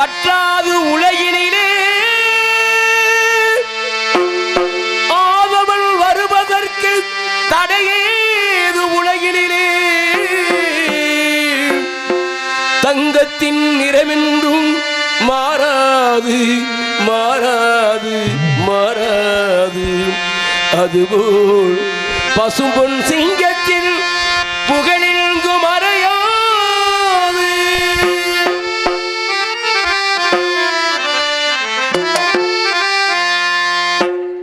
வற்றாது உலகினிலே. ஆதவள் வருவதற்கு தடையேது உலகினிலே. தங்கத்தின் நிறமென்றும் மாறாது மாறாது மாறாது. அதுபோல் பசும்பொன் சிங்கத்தின் புகழே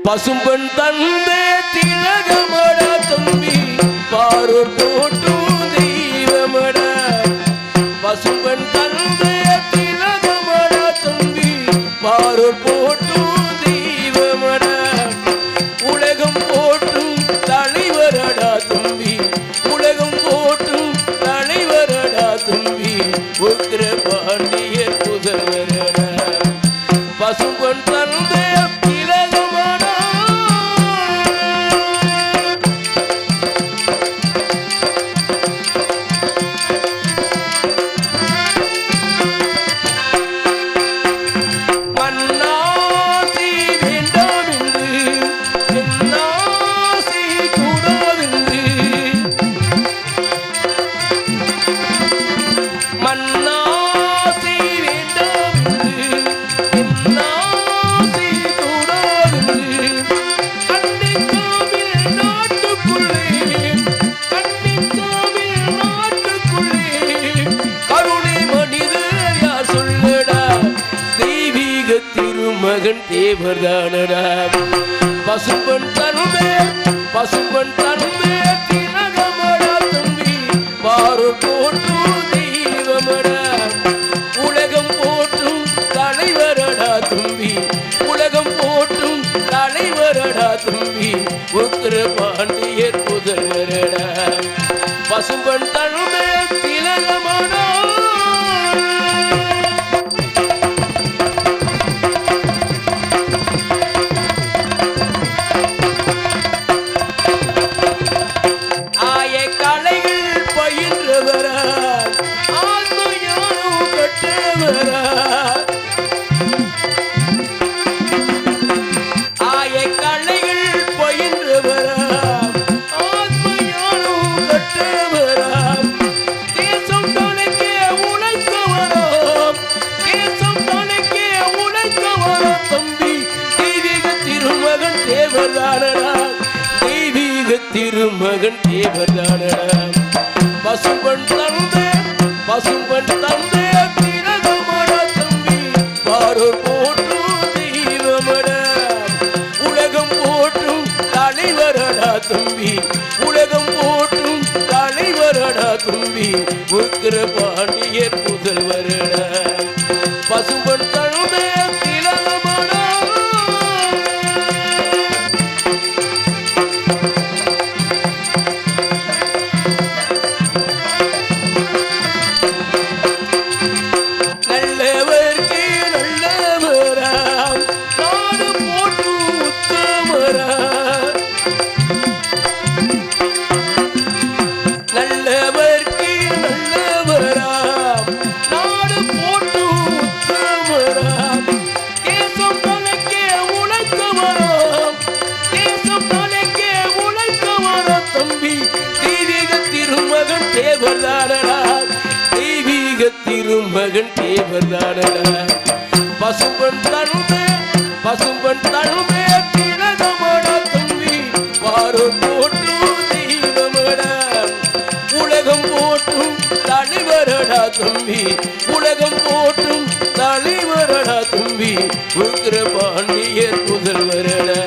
பசும்பெண் தந்தே திலகமட தம்பி பாரூர் போட்டும் தெய்வமட. பசும்பெண் தந்தே திலகமட தம்பி பாரூர் போட்டும் தெய்வமட. உலகம் போட்டும் தலைவரடா தம்பி உலகம் போட்டும் தலைவரடா தம்பி. உத்திர பாண்டிய புதல்வரடா செய்த திருமகன் தேவர்தானடா பசும்பன் தனுமே பசும்பன் தனுமே திலகமடா தம்பி. பாரு போட்டும் தெய்வமடா. உலகம் போட்டும் தலைவரடா தம்பி. உலகம் போட்டும் தலைவரடா தம்பி. உத்திர பாண்டியர் புதல்வரடா பசும்பன் பசும்பன் தந்தே பசும்பன் தந்தே திலகமடா தம்பி பாரோர் போற்றும் தெய்வமடா உலகம் போற்றும் தலைவரடா தம்பி உலகம் போற்றும் தலைவரடா தம்பி உக்கிர பாண்டியர் புதல்வரடா மகன் தேவதாரடா பசும்பன் தருமே பசும்பன் தருமே. தம்பி உலகம் போற்றும் தலைவரடா தம்பி. உக்கிர பாண்டியர் புதல்வரடா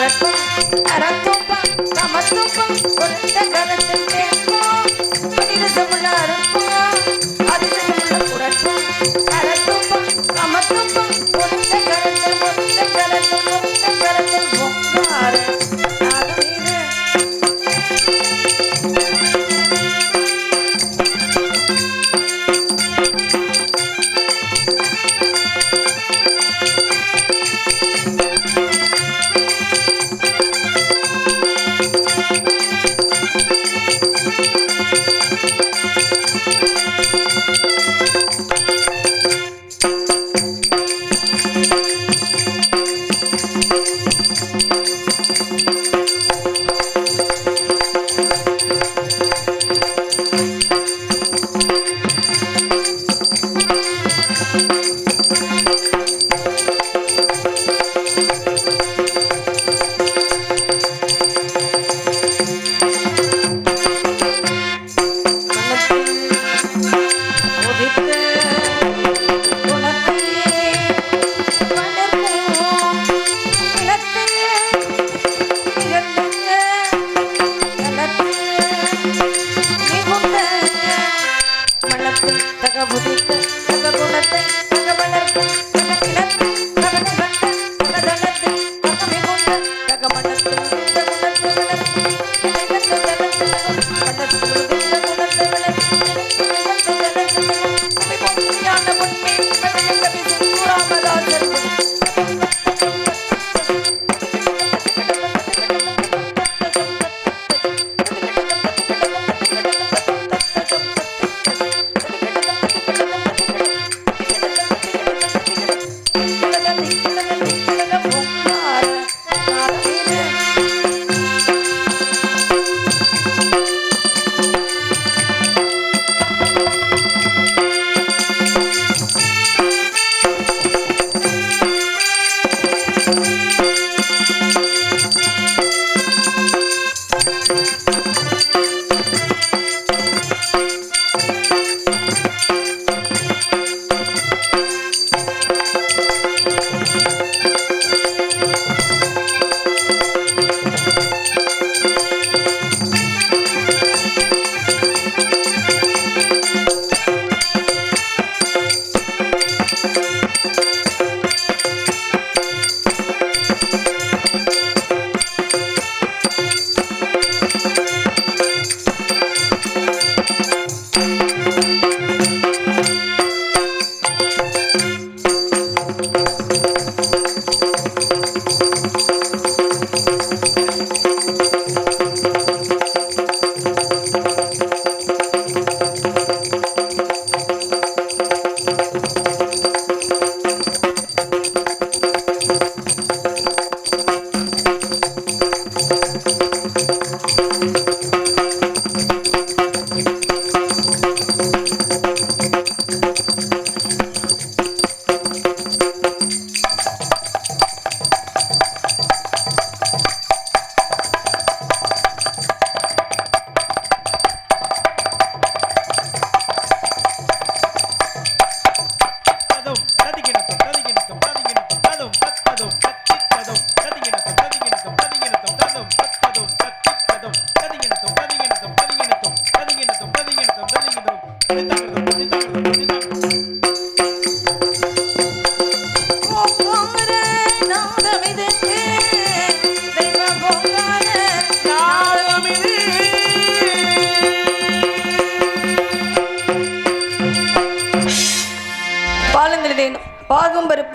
கரத்துப்பம் கமத்துப்பம் கொண்ட கரத்துக்கு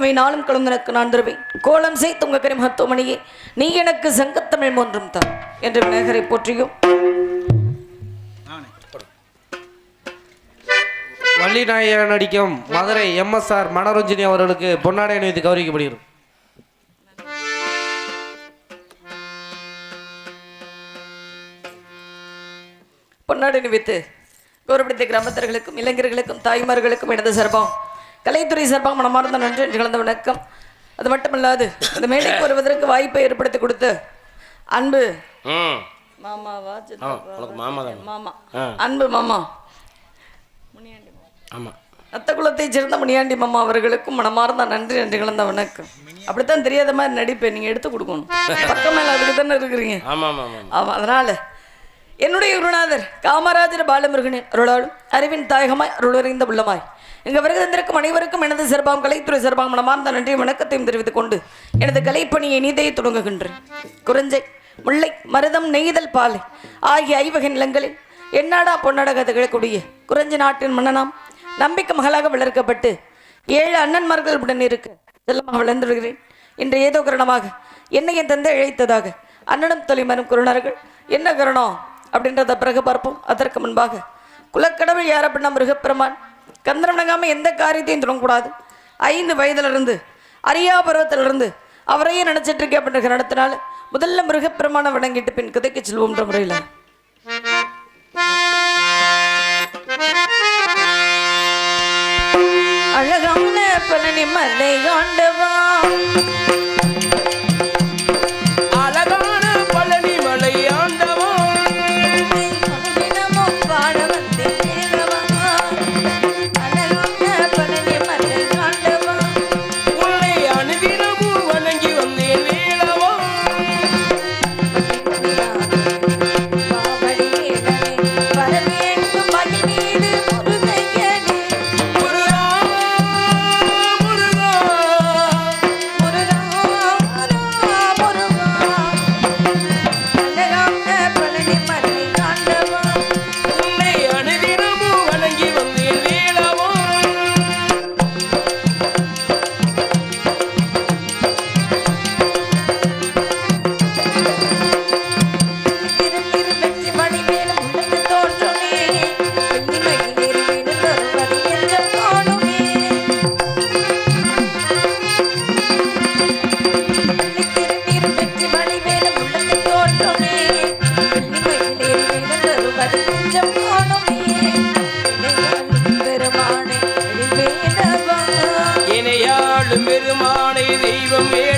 பருப்புவை நாளும் கலந்தனக்கு நான் தருவேன். கோலம் செய் துங்க கரி மகத்துவமணியே நீ எனக்கு சங்கத்தமிழ் மூன்றும் தான் என்று விநாயகரை போற்றியும். வள்ளிநாயகன் நடிக்கும் மதுரை எம்எஸ்ஆர் மனோரஞ்சினி அவர்களுக்கு பொன்னாடை அணிவித்து கௌரவிக்கப்படுகிறது. பொன்னாடி நிவித்து கௌரவப்படுத்த கிராமத்தர்களுக்கும் இளைஞர்களுக்கும் தாய்மார்களுக்கும் இடது சார்பாம் கலைத்துறை சார்பாக மனமார்ந்த நன்றி என்று கலந்த வணக்கம். அது மட்டுமல்லாது இந்த மேடைக்கு வருவதற்கு வாய்ப்பை ஏற்படுத்தி கொடுத்து அன்பு. மாமாவா மாமா தான்? மாமா. அன்பு மாமா. ஆமா. ரத்த குலத்தைச் சேர்ந்த முனியாண்டி மாமா அவர்களுக்கும் மனமார்ந்த நன்றி என்று கலந்த வணக்கம். அப்படித்தான் தெரியாத மாதிரி நடிப்பேன் நீங்க எடுத்து கொடுக்கணும். பக்கம் மேல அதுக்கு தானே இருக்கிறீங்க. ஆமா ஆமா ஆமா ஆமா அதனால என்னுடைய குருநாதர் காமராஜர் பாலமுருகனின் அருளாலும் அறிவின் தாயகமாய் அருளுறைந்த உள்ளமாய். இங்கே வருகை தந்திருக்கும் அனைவருக்கும் எனது சிறப்பாம் கலைத்துறை சிறப்பாம் மனமார்ந்த நன்றி வணக்கத்தையும் தெரிவித்துக் கொண்டு எனது கலைப்பணியை நீதையை தொடங்குகின்றேன். குறிஞ்சை முல்லை மருதம் நெய்தல் பாலை ஆகிய ஐவகை நிலங்களில் என்னாடா பொன்னாடா கதைகளக்கூடிய குறிஞ்சி நாட்டின் மன்னனாம் நம்பிக்கை மகளாக வளர்க்கப்பட்டு ஏழு அண்ணன்மார்கள் உடன் இருக்க செல்லமாக வளர்ந்து வருகிறேன் இன்று ஏதோ கரணமாக என்னை என் தந்தை இழைத்ததாக அண்ணனும் தொலைமரும் குருணர்கள் என்ன கரணம்? அப்படின்றத பிறகு பார்ப்போம். அதற்கு முன்பாக குலக்கடவுள் யார் அப்படின்னா மிருகப்பெருமான் கந்தனம் விளங்காமல் எந்த காரியத்தையும் தொடங்கக்கூடாது ஐந்து வயதிலிருந்து அரியா பருவத்திலிருந்து அவரையே நினைச்சிட்டு இருக்கேன் அப்படின்ற காரணத்தினால முதல்ல மிருகப்பிரமாணம் வணங்கிட்டு பின் கதைக்கு செல்வோம்ன்ற முறையில். அழகான பழனி மலை ஆண்டவா. me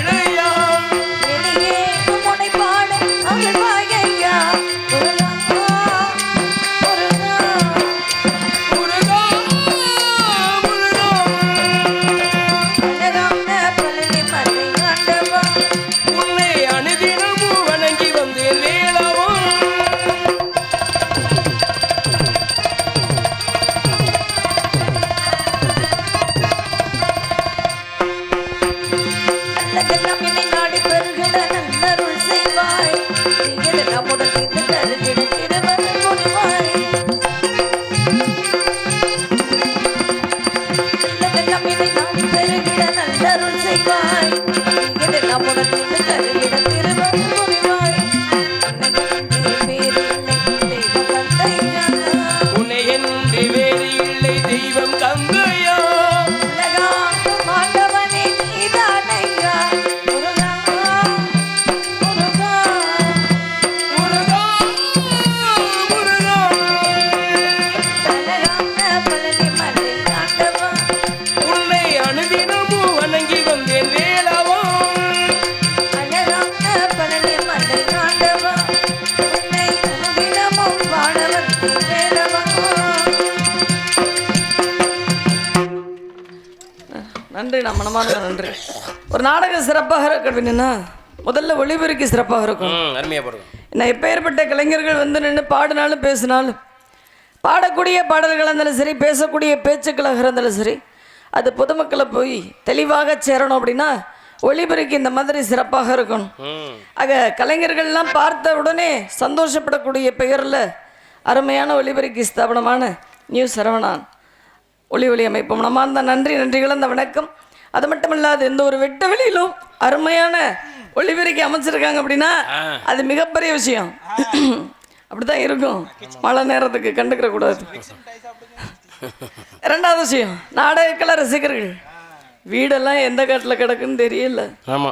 மனமான நன்றி. ஒரு நாடகம் சிறப்பாக இருக்க அப்படின்னா முதல்ல ஒளிபெருக்கி சிறப்பாக இருக்கும். ம் அருமையா போடுங்க. நான் எப்பேற்பட்ட கலைஞர்கள் வந்து நின்று பாடினாலும் பேசினாலும் பாடக்கூடிய பாடல்களாக இருந்தாலும் சரி பேசக்கூடிய பேச்சுக்களாக இருந்தாலும் சரி அது பொதுமக்களை போய் தெளிவாக சேரணும் அப்படின்னா ஒளிபெருக்கி இந்த மாதிரி சிறப்பாக இருக்கணும். ஆக கலைஞர்கள்லாம் பார்த்த உடனே சந்தோஷப்படக்கூடிய பெயரில் அருமையான ஒளிபெருக்கி ஸ்தாபனமான நியூ சரவணான். ஒளி ஒளி அமைப்பு மனமார்ந்த நன்றி நன்றி கலந்த வணக்கம் அது மட்டும் இல்லாது எந்த ஒரு வெட்ட வெளியிலும் அருமையான ஒளிபெருக்கி அமைச்சிருக்காங்க அப்படின்னா அது மிகப்பெரிய விஷயம். அப்படிதான் இருக்கும். மழை நேரத்துக்கு கண்டுக்கிற கூடாது. ரெண்டாவது விஷயம் நாடகக்கல ரசிகர்கள். வீடெல்லாம் எந்த காட்டில் கிடக்குன்னு தெரியல. ஆமா.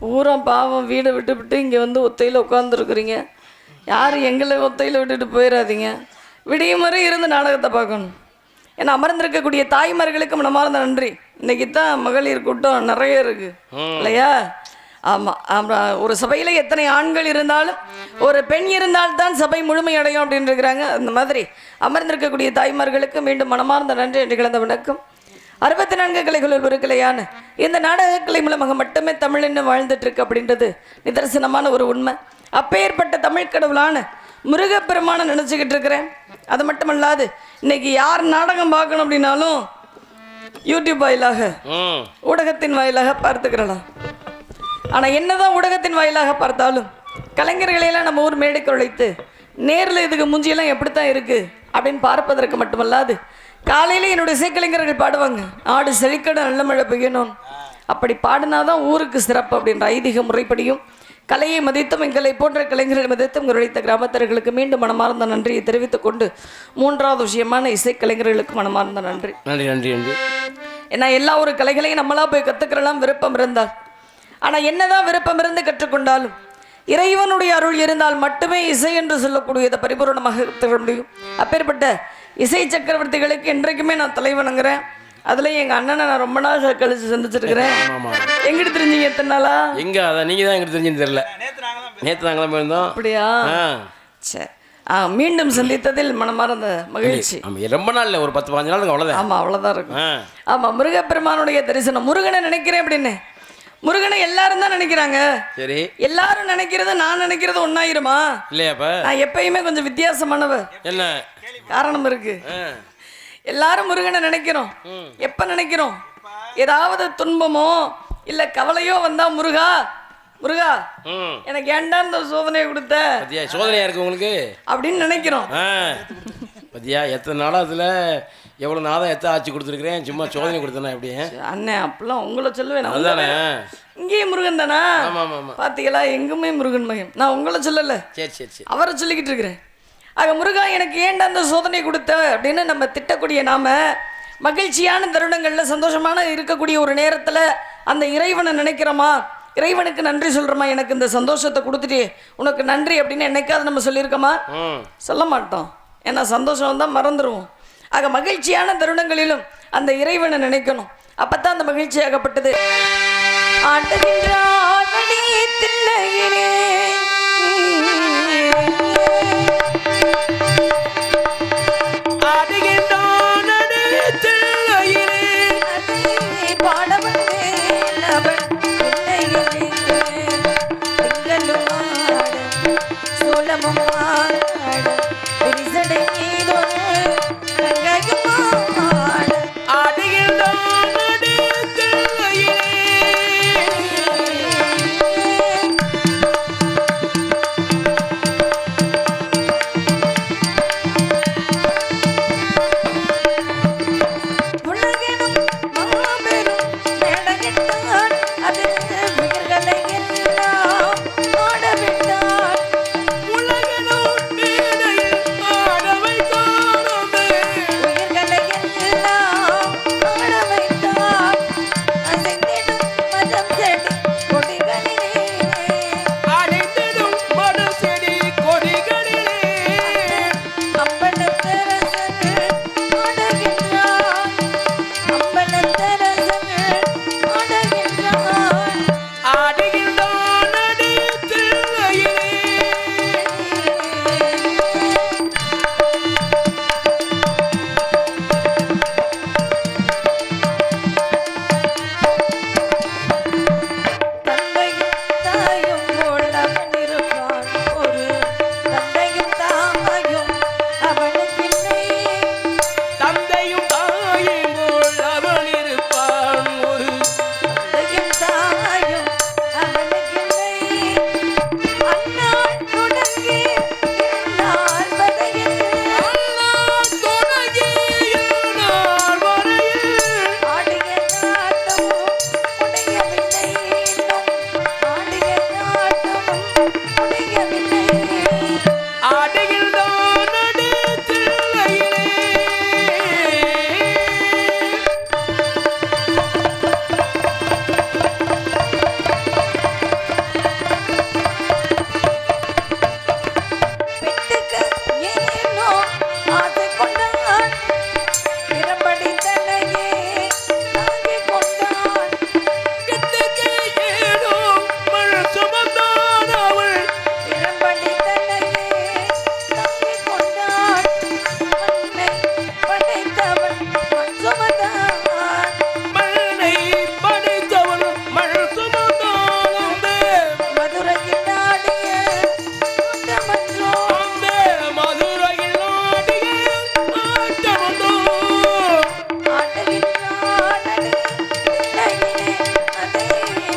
பூரா பாவம் வீடை விட்டு விட்டு இங்கே வந்து ஒத்தையில் உட்காந்துருக்குறீங்க யாரும் எங்களை ஒத்தையில் விட்டுட்டு போயிடாதீங்க விடியும் வரை இருந்து நாடகத்தை பார்க்கணும். ஏன்னா அமர்ந்திருக்கக்கூடிய தாய்மார்களுக்கு மனமார்ந்த நன்றி. இன்னைக்கு தான் மகளிர் கூட்டம் நிறைய இருக்கு. இல்லையா? ஆமாம் ஆமாம் ஒரு சபையில் எத்தனை ஆண்கள் இருந்தாலும் ஒரு பெண் இருந்தால்தான் சபை முழுமையடையும் அப்படின்னு இருக்கிறாங்க. அந்த மாதிரி அமர்ந்திருக்கக்கூடிய தாய்மார்களுக்கு மீண்டும் மனமார்ந்த நன்றி என்று கிளந்த வணக்கம். அறுபத்தி நான்கு கலைகளுள் ஒரு கிளையான இந்த நாடக கலை மூலமாக மட்டுமே தமிழ் இன்னும் வாழ்ந்துட்டு இருக்கு அப்படின்றது நிதர்சனமான ஒரு உண்மை. அப்பேற்பட்ட தமிழ் கடவுளான முருகப்பெருமான நினச்சிக்கிட்டு இருக்கிறேன். அது மட்டுமல்லாது இன்னைக்கு யார் நாடகம் பார்க்கணும் அப்படின்னாலும் யூடியூப் வாயிலாக ஊடகத்தின் வாயிலாக பார்த்துக்கிறலாம். ஆனால் என்னதான் ஊடகத்தின் வாயிலாக பார்த்தாலும் கலைஞர்களையெல்லாம் நம்ம ஊர் மேடைக்கு உழைத்து நேரில் இதுக்கு முஞ்சியெல்லாம் எப்படித்தான் இருக்கு அப்படின்னு பார்ப்பதற்கு மட்டுமல்லாது காலையில் என்னுடைய இசைக்கலைஞர்கள் பாடுவாங்க. ஆடு செழிக்கட நல்ல மழை பெய்யணும். அப்படி பாடினாதான் ஊருக்கு சிறப்பு அப்படின்ற ஐதீக முறைப்படியும் கலையை மதித்தும் எங்களை போன்ற கலைஞர்களை மதித்தும் உழைத்த கிராமத்தர்களுக்கு மீண்டும் மனமார்ந்த நன்றியை தெரிவித்துக் கொண்டு மூன்றாவது விஷயமான இசைக்கலைஞர்களுக்கு மனமார்ந்த நன்றி. நன்றி நன்றி நன்றி. ஏன்னா எல்லா ஒரு கலைகளையும் நம்மளா போய் கற்றுக்கிறலாம் விருப்பம் இருந்தால் ஆனால் என்னதான் விருப்பம் இருந்து கற்றுக்கொண்டாலும் இறைவனுடைய அருள் இருந்தால் மட்டுமே இசை என்று சொல்லக்கூடியதை பரிபூரணமாக முடியும். அப்பேற்பட்ட இசை சக்கரவர்த்திகளுக்கு என்றைக்குமே நான் தலைவணங்குறேன். அதுலயும் எங்க அண்ணனை நான் ரொம்ப நாள் கழிச்சு சந்திச்சிருக்கிறேன். ஆமா எங்கிட்டு தெரிஞ்சீங்க எத்தனை நாளா? எங்க அதை நீங்க தான் எங்களுக்கு தெரிஞ்சுன்னு தெரியல. நேத்து நாங்களும் போயிருந்தோம். அப்படியா? சரி ஆ மீண்டும் சந்தித்ததில் மனமார்ந்த மகிழ்ச்சி. ரொம்ப நாள் ஒரு பத்து பதினஞ்சு நாளுக்கு அவ்வளோதான் ஆமா அவ்வளவுதான் இருக்கும். ஆ. ஆமா முருகப்பெருமானுடைய தரிசனம். முருகனை நினைக்கிறேன் அப்படின்னு. முருகனை எல்லாரும் தான் நினைக்கிறாங்க. சரி. எல்லாரும் நினைக்கிறது நான் நினைக்கிறது ஒன்னாயிருமா இல்லையாப்ப நான் எப்பயுமே கொஞ்சம் வித்தியாசமானவ. என்ன? காரணம் இருக்கு. எல்லாரும் முருகனை நினைக்கிறோம். எப்ப நினைக்கிறோம்? ஏதாவது துன்பமோ இல்ல கவலையோ வந்தா முருகா முருகா எனக்கு ஏன்டா இந்த சோதனையை கொடுத்த? சோதனையா இருக்கு உங்களுக்கு? அப்படின்னு நினைக்கிறோம். பத்தியா எத்தனை நாளா அதுல எவ்வளவு நாதம் எத்த ஆச்சு கொடுத்துருக்கிறேன்? சும்மா சோதனை கொடுத்தேனா எப்படி? அண்ணே அப்பெல்லாம் உங்களை சொல்லுவேன் அதுதானே இங்கேயும் முருகன் தானா? ஆமா ஆமா ஆமா பாத்தீங்களா எங்குமே முருகன் மயம் நான் உங்களை சொல்லல. சரி சரி சரி. அவரை சொல்லிக்கிட்டு இருக்கிறேன். ஆக முருகா எனக்கு ஏன்டா அந்த சோதனை கொடுத்த? அப்படின்னு நம்ம திட்டக்கூடிய நாம மகிழ்ச்சியான தருணங்களில் சந்தோஷமான இருக்கக்கூடிய ஒரு நேரத்தில் அந்த இறைவனை நினைக்கிறோமா? இறைவனுக்கு நன்றி சொல்கிறோமா எனக்கு இந்த சந்தோஷத்தை கொடுத்துட்டே உனக்கு நன்றி அப்படின்னு என்னைக்காவது நம்ம சொல்லியிருக்கோமா? சொல்ல மாட்டோம். ஏன்னா சந்தோஷம் வந்தால் மறந்துடுவோம் ஆக மகிழ்ச்சியான தருணங்களிலும் அந்த இறைவனை நினைக்கணும். அப்பதான் அந்த மகிழ்ச்சி ஆகப்பட்டது. ஆட்டுகின்ற mamãe.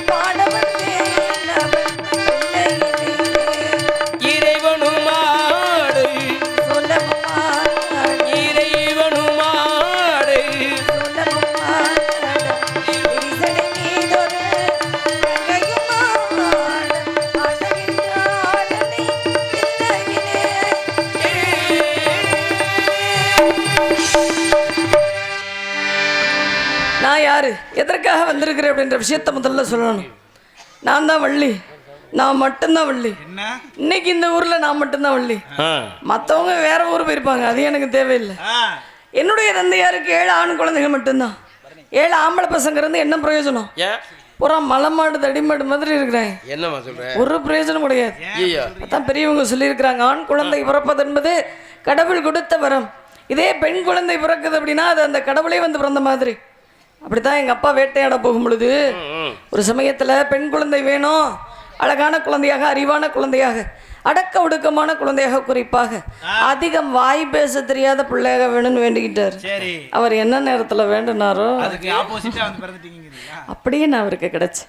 பாடவன் வந்திருக்கிறேன் அப்படின்ற விஷயத்த முதல்ல சொல்லணும். நான் தான் வள்ளி. நான் மட்டும்தான் வள்ளி. என்ன? இன்னைக்கு இந்த ஊர்ல நான் மட்டும்தான் வள்ளி. மற்றவங்க வேற ஊர் போயிருப்பாங்க. அது எனக்கு தேவையில்லை. என்னுடைய தந்தையாருக்கு ஏழு ஆண் குழந்தைங்க மட்டும்தான். ஏழு ஆம்பளை பசங்க இருந்து என்ன பிரயோஜனம்? பூரா மலைமாடு தடிமாடு மாதிரி இருக்கிறேன். என்னம்மா சொல்ற? ஒரு பிரயோஜனம் கிடையாது. அதான் பெரியவங்க சொல்லியிருக்கிறாங்க. ஆண் குழந்தை பிறப்பது என்பது கடவுள் கொடுத்த வரம். இதே பெண் குழந்தை பிறக்குது அப்படின்னா அது அந்த கடவுளே வந்து பிறந்த மாதிரி. அப்படித்தான் எங்கள் அப்பா வேட்டையாட போகும் பொழுது ஒரு சமயத்தில் பெண் குழந்தை வேணும் அழகான குழந்தையாக அறிவான குழந்தையாக அடக்க ஒடுக்கமான குழந்தையாக குறிப்பாக அதிகம் வாய் பேச தெரியாத பிள்ளையாக வேணும்னு வேண்டிக்கிட்டார். அவர் என்ன நேரத்தில் வேண்டுனாரோ அப்படியே நான் அவருக்கு கிடைச்சு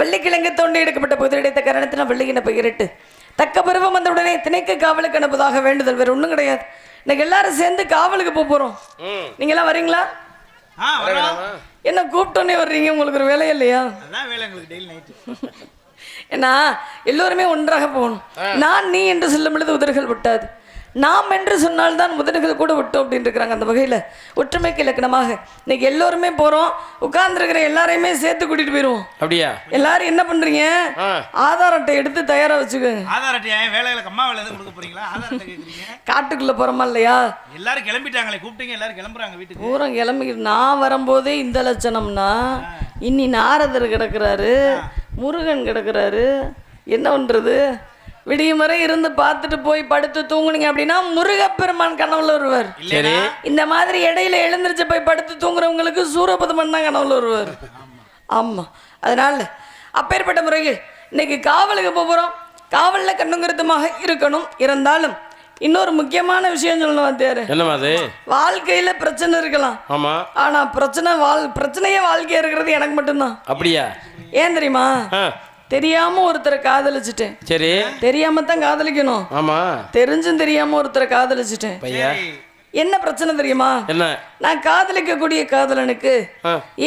வெள்ளிக்கிழங்கு தோண்டி எடுக்கப்பட்ட புதிர் இடைத்த காரணத்தினால் வெள்ளிக்கின பகிரட்டு தக்க பருவம் வந்த உடனே திணைக்கு காவலுக்கு அனுப்பதாக வேண்டுதல் வேற ஒன்றும் கிடையாது. இன்னைக்கு எல்லாரும் சேர்ந்து காவலுக்கு போக போகிறோம் நீங்களாம் வரீங்களா? என்ன கூப்பிட்டோன்னே வர்றீங்க? உங்களுக்கு ஒரு வேலை இல்லையா? அதான் வேலை எங்களுக்கு டெய்லி நைட்டு ஏன்னா எல்லோருமே ஒன்றாக போகணும். நான் நீ என்று சொல்லும் பொழுது உதடுகள் விட்டாது. நாம் என்று சொன்னால்தான் உதடுகள் கூட விட்டோம் அப்படின்னு இருக்கிறாங்க அந்த வகையில். ஒற்றுமைக்கு இலக்கணமாக. இன்னைக்கு எல்லோருமே போகிறோம் உட்கார்ந்துருக்கிற எல்லாரையுமே சேர்த்து கூட்டிகிட்டு போயிடுவோம் அப்படியா? எல்லாரும் என்ன பண்றீங்க? ஆதார் அட்டை எடுத்து தயாரா வச்சுக்கோங்க. ஆதார் அட்டையா? என் வேலைகளுக்கு அம்மா வேலை கொடுக்க போறீங்களா? ஆதார் அட்டை கேட்குறீங்க காட்டுக்குள்ள போறோமா இல்லையா? எல்லாரும் கிளம்பிட்டாங்களே கூப்பிட்டீங்க எல்லாரும் கிளம்புறாங்க வீட்டுக்கு. பூரா கிளம்பி நான் வரும்போதே இந்த லட்சணம்னா இன்னி நாரதர் கிடக்குறாரு முருகன் கிடக்குறாரு. என்ன பண்றது? விடிய முறை இருந்து பார்த்துட்டு போய் படுத்து தூங்குனீங்க அப்படின்னா முருகப்பெருமான் கனவுல வருவார். இந்த மாதிரி இடையில எழுந்திருச்சு போய் படுத்து தூங்குறவங்களுக்கு சூரபதமன் தான் கனவுல வருவார். ஆமா. அதனால அப்பேற்பட்ட முறையில் இன்னைக்கு காவலுக்கு போக போறோம். காவலில் கண்ணுங்கருத்துமாக இருக்கணும். இருந்தாலும் இன்னொரு முக்கியமான விஷயம் சொல்லணும் வாத்தியாரு என்னம்மா அது? வாழ்க்கையில பிரச்சனை இருக்கலாம். ஆமா. ஆனா பிரச்சனை வாழ் பிரச்சனையே வாழ்க்கையா இருக்கிறது எனக்கு மட்டும்தான். அப்படியா? ஏன் தெரியுமா? தெரியாம ஒருத்தரை காதலிச்சிட்டேன். சரி. தெரியாம தான் காதலிக்கணும். ஆமா. தெரிஞ்சும் தெரியாம ஒருத்தரை காதலிச்சிட்டேன். பையா. என்ன பிரச்சனை தெரியுமா? என்ன? நான் காதலிக்கக்கூடிய காதலனுக்கு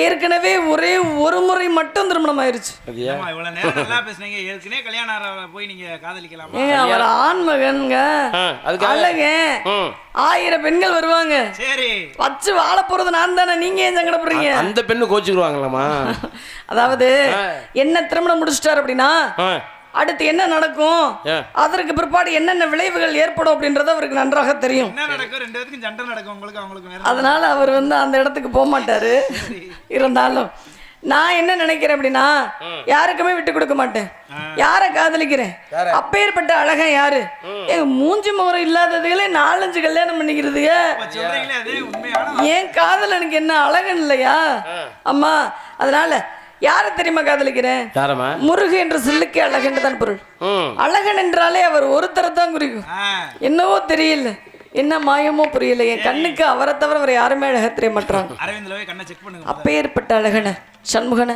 ஏற்கனவே ஒரே ஒரு முறை மட்டும் திருமணம் ஆயிருச்சு. அவர் ஆண்மகன்ங்க ம் ஆயிரம் பெண்கள் வருவாங்க. சரி. வச்சு வாழ போறது நான் தானே. நீங்க ஏன் சங்கடப்படுறீங்க? அந்த பெண்ணு கோச்சுக்குருவாங்களாம்மா அதாவது. என்ன திருமணம் முடிச்சிட்டார் அப்படின்னா அடுத்து என்ன நடக்கும். அதற்கு பிற்பாடு என்னென்ன விளைவுகள் ஏற்படும் அப்படின்றது அவருக்கு நன்றாக தெரியும். என்ன நடக்கும்? ரெண்டு பேருக்கும் சண்டை நடக்கும். உங்களுக்கு அவங்களுக்கு வேற அதனால அவர் வந்து அந்த இடத்துக்கு போக மாட்டாரு. இருந்தாலும் நான் என்ன நினைக்கிறேன் அப்படின்னா யாருக்குமே விட்டு கொடுக்க மாட்டேன். யாரை காதலிக்கிறேன்? அப்பேற்பட்ட அழகன் யாரு? ஏங்க மூஞ்சி முகரம் இல்லாததுகளே நாலஞ்சு கல்யாணம் பண்ணிக்கிறதுங்க ஏன் காதலனுக்கு என்ன அழகன் இல்லையா? அம்மா அதனால யாரை தெரியுமா காதலிக்கிறேன்? யாரம்மா? முருகு என்ற சொல்லுக்கே அழகன் தான் பொருள். அழகன் என்றாலே அவர் ஒருத்தரை தான் குறிக்கும். என்னவோ தெரியல. என்ன மாயமோ புரியல. என் கண்ணுக்கு அவரை தவிர அவர் யாருமே அழக தெரிய மாட்டாங்க அரவிந்த்ல போய் கண்ணை செக் பண்ணுங்க அப்பேற்பட்ட அழகன சண்முகன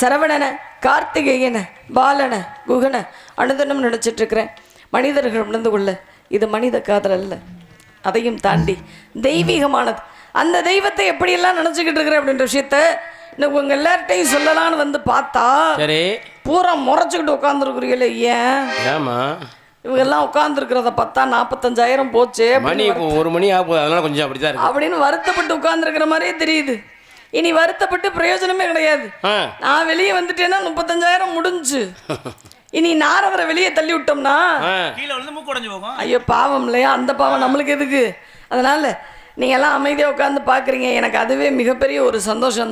சரவணன கார்த்திகேயன பாலன குகன அனுதனம் நினைச்சிட்டு இருக்கிறேன் மனிதர்கள் உணர்ந்து கொள்ள இது மனித காதல் அல்ல. அதையும் தாண்டி தெய்வீகமானது. அந்த தெய்வத்தை எப்படியெல்லாம் நினச்சிக்கிட்டு இருக்கிறேன் அப்படின்ற விஷயத்த இன்னைக்கு உங்க எல்லார்ட்டையும் சொல்லலாம்னு வந்து பார்த்தா சரி. பூரா முறைச்சிக்கிட்டு உட்காந்துருக்குறீங்களே ஏன்? ஏம்மா? இவங்கெல்லாம் உட்காந்துருக்கிறத பார்த்தா நாற்பத்தஞ்சாயிரம் போச்சு மணி ஒரு மணி ஆக போகுது அதனால கொஞ்சம் அப்படிதான் இருக்கு அப்படின்னு வருத்தப்பட்டு உட்காந்துருக்கிற மாதிரியே தெரியுது. இனி வருத்தப்பட்டு பிரயோஜனமே கிடையாது. நான் வெளியே வந்துட்டேன்னா முப்பத்தஞ்சாயிரம் முடிஞ்சு. இனி நாரவரை வெளியே தள்ளி விட்டோம்னா ஆ. கீழே விழுந்து மூக்கு உடைஞ்சு போகும். ஐயோ பாவம் இல்லையா? அந்த பாவம் நம்மளுக்கு எதுக்கு? அதனால நீங்க எல்லாம் அமைதியாக உட்காந்து பார்க்குறீங்க. எனக்கு அதுவே மிகப்பெரிய ஒரு சந்தோஷம் தான்